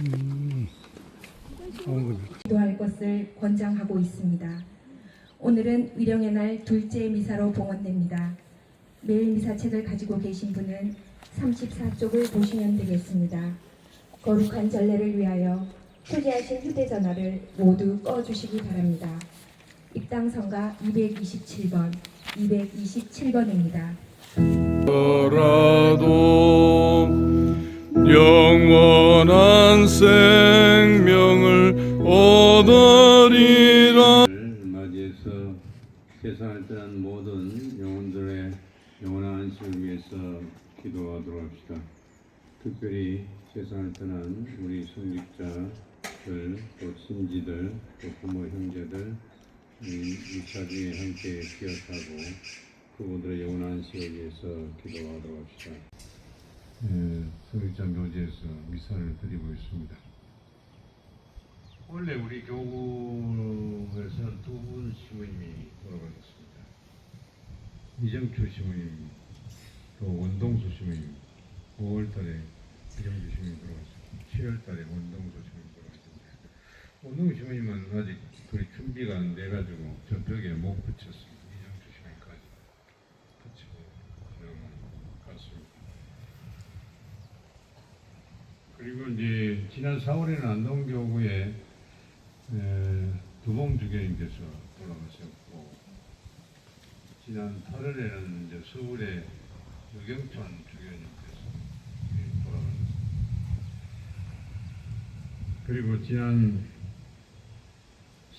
음, 어, 기도할 것을 권장하고 있습니다. 오늘은 위령의 날 둘째 미사로 봉헌됩니다. 매일 미사책을 가지고 계신 분은 34쪽을 보시면 되겠습니다. 거룩한 전례를 위하여 휴대하신 휴대전화를 모두 꺼주시기 바랍니다. 입당선가 227번, 227번입니다. 영원한 생명을 얻으리라 를 맞이해서 세상을 떠난 모든 영혼들의 영원한 안식을 위해서 기도하도록 합시다. 특별히 세상을 떠난 우리 성직자들, 또 친지들, 또 부모 형제들, 이 미사 중에 함께 기억하고 그분들의 영원한 안식을 위해서 기도하도록 합시다. 예, 성직자 묘지에서 미사를 드리고 있습니다. 원래 우리 교구에서는 두 분 시모님이 돌아가셨습니다. 이정추 시모님, 또 원동수 시모님, 5월달에 이정추 시모님 돌아가셨고, 7월달에 원동수 시모님 돌아가셨는데, 원동수 시모님은 아직 거의 준비가 안 돼가지고 저 벽에 못 붙였습니다. 이정추 시모님까지 붙이고 지나갔습니다. 그리고 이제 지난 4월에는 안동교구에 에, 두봉 주교님께서 돌아가셨고 지난 8월에는 이제 서울의 유경천 주교님께서 예, 돌아가셨습니다. 그리고 지난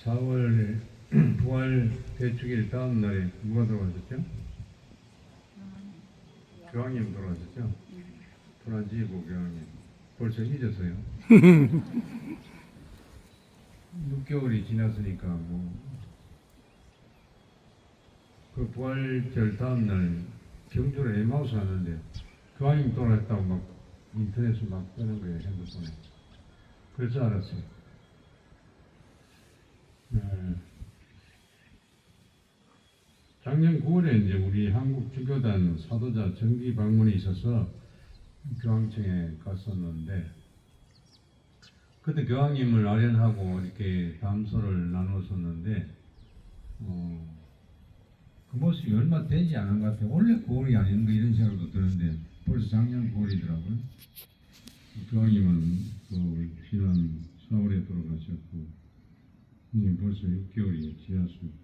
4월에 부활 대축일 다음 날에 누가 돌아가셨죠? 교황님 돌아가셨죠? 프란지 고 교황님 벌써 잊었어요. 6개월이 지났으니까 뭐 그 부활절 다음 날 경주로 에마우스 하는데 교황님 돌아갔다고 막 인터넷에 막 뜨는 거예요 핸드폰에. 그래서 알았어요. 네. 작년 9월에 이제 우리 한국 주교단 사도자 정기 방문이 있어서 교황청에 갔었는데 그때 교황님을 아련하고 이렇게 담소를 나눴었는데 어, 그 모습이 얼마 되지 않은 것 같아요. 원래 9월이 아닌가 이런 생각도 드는데 벌써 작년 9월이더라고요. 교황님은 그 지난 4월에 돌아가셨고 이게 벌써 6개월이 지났습니다.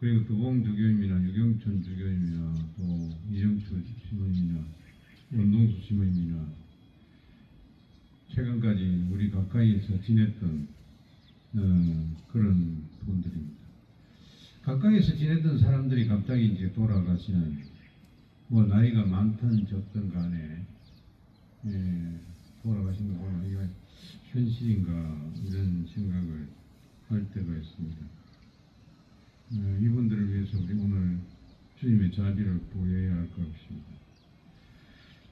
그리고 두봉 주교님이나 유경천 주교님이나 또 이정철 시모님이나 원동수 시모님이나 최근까지 우리 가까이에서 지냈던 어, 그런 분들입니다. 가까이에서 지냈던 사람들이 갑자기 이제 돌아가시는 뭐 나이가 많든 적든 간에 예, 돌아가신 거 보면 이거 현실인가 이런 생각을 할 때가 있습니다. 어, 이분들을 위해서 우리 오늘 주님의 자비를 보여야 할것 같습니다.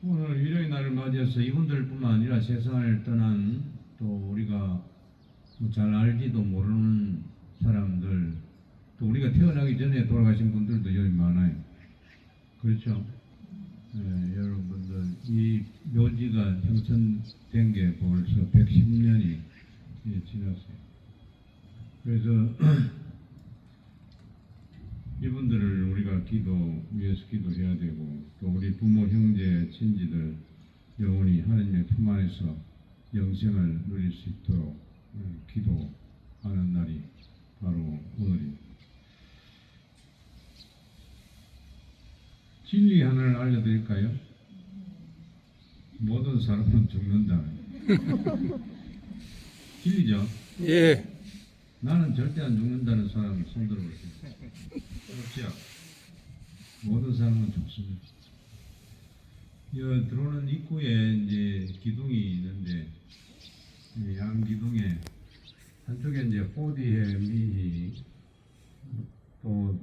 오늘 일요일 날을 맞이해서 이분들뿐만 아니라 세상을 떠난 또 우리가 뭐잘 알지도 모르는 사람들 또 우리가 태어나기 전에 돌아가신 분들도 여기 많아요. 그렇죠? 예, 여러분들 이 묘지가 형성된 게 벌써 110년이 지났어요. 그래서 이분들을 우리가 기도 위해서 기도 해야 되고 또 우리 부모 형제 친지들 영원히 하나님의 품 안에서 영생을 누릴 수 있도록 음, 기도하는 날이 바로 오늘입니다. 진리 하나를 알려드릴까요? 모든 사람은 죽는다. 진리죠? 예, 나는 절대 안 죽는다는 사람 손 들어 보세요. 그렇죠? 모든 사람은 죽습니다. 여 들어오는 입구에 이제 기둥이 있는데 이양 기둥에 한쪽에 이제 호디해 미히 또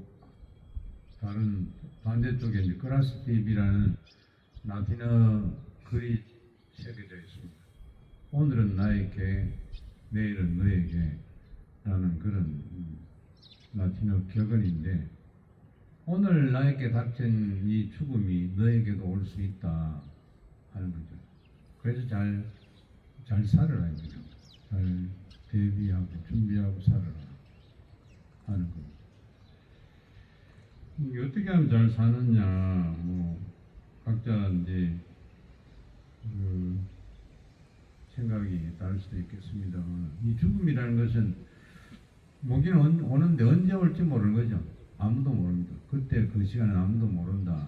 다른 반대쪽에 이제 그라스팁이라는 라틴어 글이 새겨져 있습니다. 오늘은 나에게 내일은 너에게 라는 그런 음, 라틴어 격언인데 오늘 나에게 닥친 이 죽음이 너에게도 올 수 있다 하는 거죠. 그래서 잘, 잘 살아라 이거죠. 잘 대비하고 준비하고 살아라 하는 거. 음, 어떻게 하면 잘 사느냐, 뭐 각자 이제 그 생각이 다를 수도 있겠습니다만 이 죽음이라는 것은 모기는 언- 오는데 언제 올지 모르는 거죠. 아무도 모릅니다. 그때 그 시간에 아무도 모른다.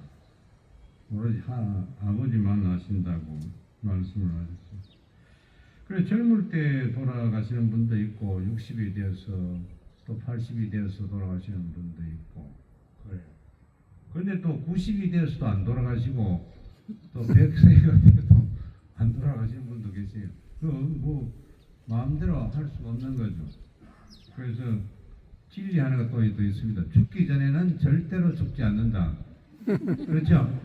오로지 하, 아버지만 아신다고 말씀을 하셨어요. 그래 젊을 때 돌아가시는 분도 있고 60이 되어서 또 80이 되어서 돌아가시는 분도 있고 그래요. 그런데 또 90이 되어서도 안 돌아가시고 또 100세가 되어도 안 돌아가시는 분도 계세요. 그뭐 마음대로 할 수가 없는 거죠. 그래서 진리 하나가 또, 또 있습니다. 죽기 전에는 절대로 죽지 않는다. 그렇죠?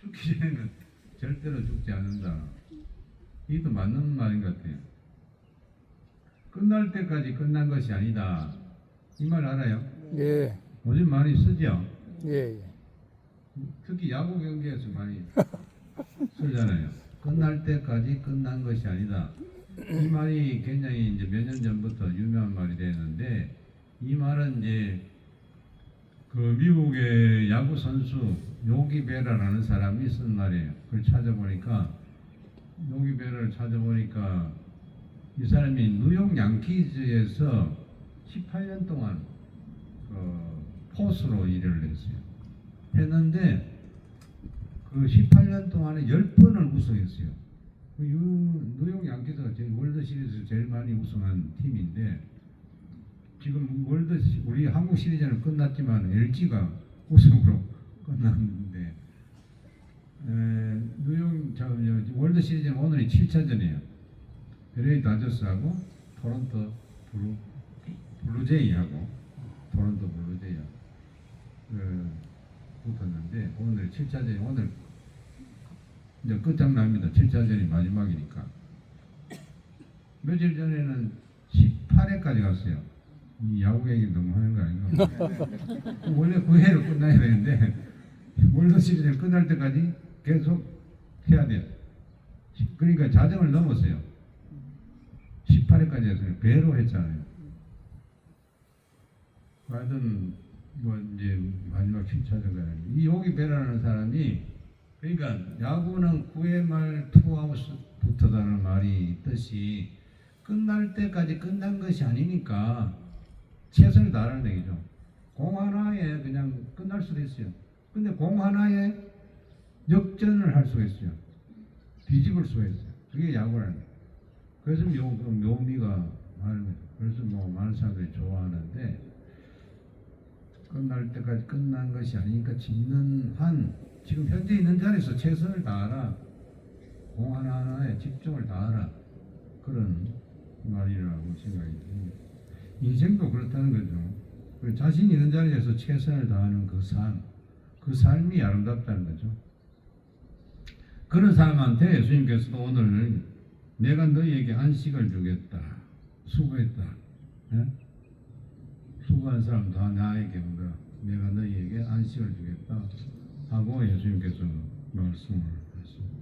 죽기 전에는 절대로 죽지 않는다. 이도 맞는 말인 것 같아요. 끝날 때까지 끝난 것이 아니다. 이 말 알아요? 예, 요즘 많이 쓰죠? 예, 예. 특히 야구 경기에서 많이 쓰잖아요. 끝날 때까지 끝난 것이 아니다. 이 말이 굉장히 이제 몇 년 전부터 유명한 말이 되는데 이 말은 이제 그 미국의 야구 선수 요기 베라라는 사람이 쓴 말이에요. 그걸 찾아보니까 요기 베라를 찾아보니까 이 사람이 뉴욕 양키즈에서 18년 동안 그 포수로 일을 했어요. 했는데 그 18년 동안에 10번을 우승했어요. 그 유- 뉴욕 양키즈가 제일 월드 시리즈 제일 많이 우승한 팀인데 지금 월드 시- 우리 한국 시리즈는 끝났지만 LG가 우승으로 끝났는데 에, 저, 저, 월드 시리즈는 오늘이 7차전이에요. LA 다저스하고 토론토 블루 블루제이하고 토론토 블루제이하고 그, 붙었는데 오늘 7차전이 오늘 이제 끝장납니다. 7차전이 마지막이니까 며칠 전에는 18회까지 갔어요. 이 야구 얘기 너무 하는 거 아닌가? 원래 9회로 끝나야 되는데 월드 시리즈 끝날 때까지 계속 해야 돼요. 그러니까 자정을 넘었어요. 18회까지 했어요. 배로 했잖아요. 하여튼 뭐 이제 마지막 7차전가 이 요기 배라는 사람이 그러니까 야구는 9회 말 투아웃부터다는 말이 있듯이 끝날 때까지 끝난 것이 아니니까 최선을 다하는 얘기죠. 공 하나에 그냥 끝날 수도 있어요. 근데 공 하나에 역전을 할 수가 있어요. 뒤집을 수가 있어요. 그게 야구라는 거예요. 그래서 묘, 그 묘미가 많은 거죠. 그래서 뭐 많은 사람들이 좋아하는데 끝날 때까지 끝난 것이 아니니까 짓는 한 지금 현재 있는 자리에서 최선을 다하라. 공 하나하나에 집중을 다하라. 그런 말이라고 생각이 듭니다. 인생도 그렇다는 거죠. 그 자신 있는 자리에서 최선을 다하는 그 삶, 그 삶이 아름답다는 거죠. 그런 사람한테 예수님께서도 오늘 내가 너희에게 안식을 주겠다. 수고했다. 예? 수고한 사람 다 나에게 오라. 내가 너희에게 안식을 주겠다. 하고 예수님께서 말씀을 하셨습니다.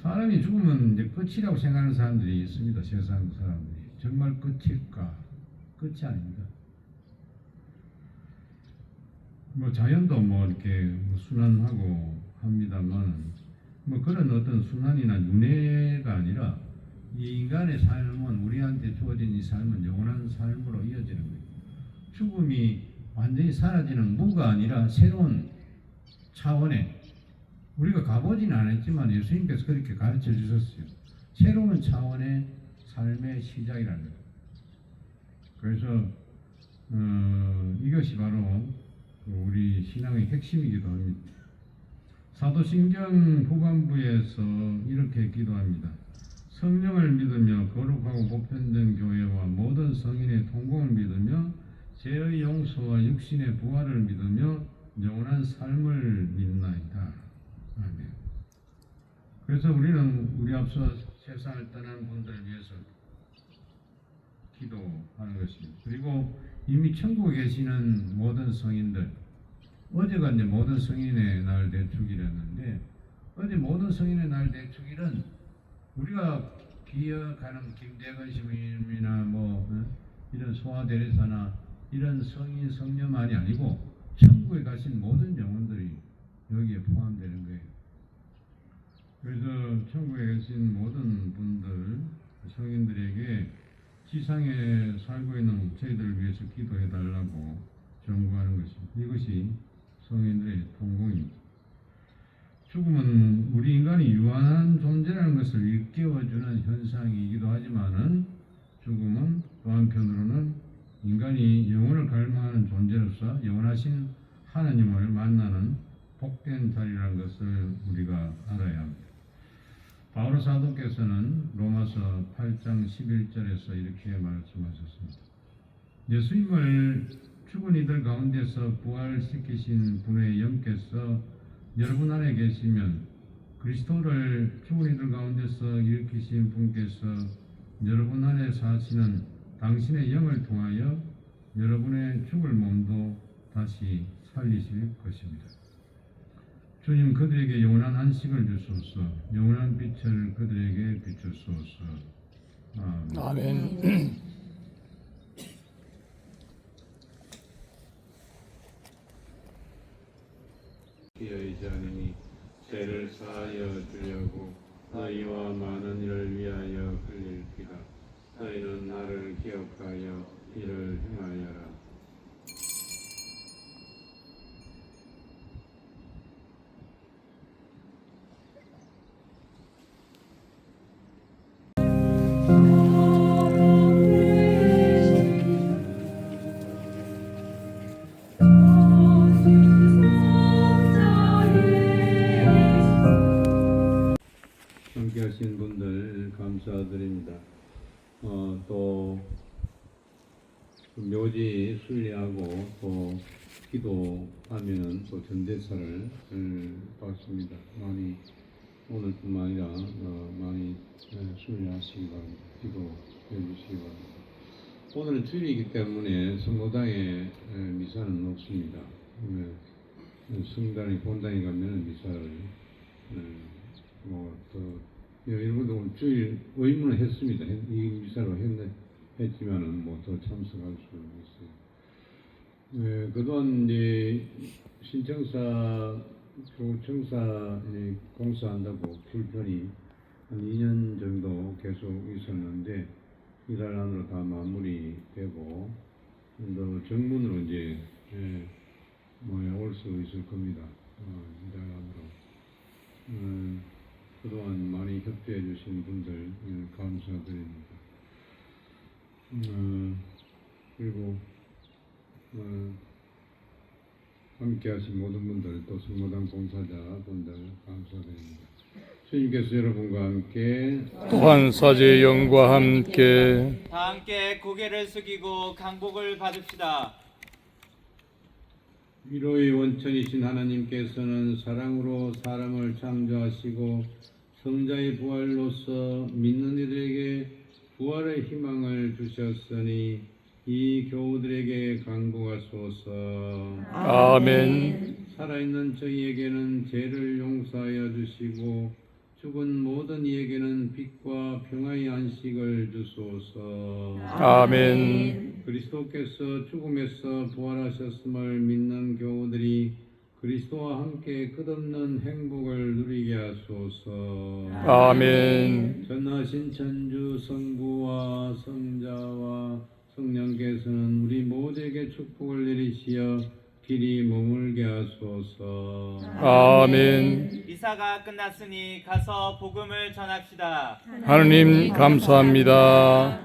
사람이 죽으면 이제 끝이라고 생각하는 사람들이 있습니다. 세상 사람들이. 정말 끝일까? 끝이 아닙니다. 뭐 자연도 뭐 이렇게 뭐 순환하고 합니다만 뭐 그런 어떤 순환이나 윤회가 아니라 이 인간의 삶은 우리한테 주어진 이 삶은 영원한 삶으로 이어지는 거예요. 죽음이 완전히 사라지는 무가 아니라 새로운 차원의 우리가 가보지는 않았지만 예수님께서 그렇게 가르쳐 주셨어요. 새로운 차원의 삶의 시작이라는 거예요. 그래서 어, 이것이 바로 우리 신앙의 핵심이기도 합니다. 사도신경 후반부에서 이렇게 기도합니다. 성령을 믿으며 거룩하고 보편된 교회와 모든 성인의 통공을 믿으며 죄의 용서와 육신의 부활을 믿으며 영원한 삶을 믿나이다. 아멘. 그래서 우리는 우리 앞서 세상을 떠난 분들을 위해서 기도하는 것입니다. 그리고 이미 천국에 계시는 모든 성인들 어제가 이제 모든 성인의 날 대축이랬는데 어제 모든 성인의 날 대축일은 우리가 기억하는 김대건 시민이나 뭐 어? 이런 소아 대리사나 이런 성인 성녀만이 아니고 천국에 가신 모든 영혼들이 여기에 포함되는 거예요. 그래서 천국에 계신 모든 분들 성인들에게 지상에 살고 있는 저희들을 위해서 기도해 달라고 정구하는 것입니다. 이것이 성인들의 통공입니다. 죽음은 우리 인간이 유한한 존재라는 것을 일깨워주는 현상이기도 하지만은 죽음은 또 한편으로는 인간이 영혼을 갈망하는 존재로서 영원하신 하나님을 만나는 복된 자리라는 것을 우리가 알아야 합니다. 바오로 사도께서는 로마서 8장 11절에서 이렇게 말씀하셨습니다. 예수님을 죽은 이들 가운데서 부활시키신 분의 영께서 여러분 안에 계시면 그리스도를 죽은 이들 가운데서 일으키신 분께서 여러분 안에 사시는 당신의 영을 통하여 여러분의 죽을 몸도 다시 살리실 것입니다. 주님 그들에게 영원한 안식을 주소서 영원한 빛을 그들에게 비추소서 아멘. 아멘. 피의자님이 죄를 사하여 주려고 너희와 많은 이를 위하여 흘릴기다. 너희는 나를 기억하여 이를 행하여라. 묘지 순리하고 또 기도하면은 또 전대사를 음, 받습니다. 많이 오늘뿐만 아니라 어, 많이 예, 순리하시기 바랍니다. 기도해 주시기 바랍니다. 오늘은 주일이기 때문에 성모당에 예, 미사는 없습니다. 예, 성당에 본당에 가면은 미사를 음, 뭐또 일부도 오늘 주일 의문을 했습니다. 했- 이 미사로 했지만은 뭐 더 참석할 수 있어요. 네, 그동안 이제 신청사 교청사 이 공사한다고 불편이 한 2년 정도 계속 있었는데 이달 안으로 다 마무리되고 또 정문으로 이제 예, 뭐올수 있을 겁니다. 어, 이달 안으로. 음, 그동안 많이 협조해 주신 분들 음, 감사드립니다. 음, 그리고 어, 함께 하신 모든 분들 또 성모당 봉사자 분들 감사드립니다. 주님께서 여러분과 함께 또한 사제의 영과 함께 다 함께 고개를 숙이고 강복을 받읍시다. 위로의 원천이신 하나님께서는 사랑으로 사람을 창조하시고 성자의 부활로서 믿는 이들에게 부활의 희망 을 주셨으니 이 교우들에게 강구하소서 아멘. 살아있는 저희에게는 죄를 용서하여 주시고 죽은 모든 이에게는 빛과 평화의 안식을 주소서 아멘. 그리스도께서 죽음에서 부활하셨음을 믿는 교우들이 그리스도와 함께 끝없는 행복을 누리게 하소서. 아멘. 전하신 천주 성부와 성자와 성령께서는 우리 모두에게 축복을 내리시어 길이 머물게 하소서. 아멘. 미사가 끝났으니 가서 복음을 전합시다. 하느님 감사합니다.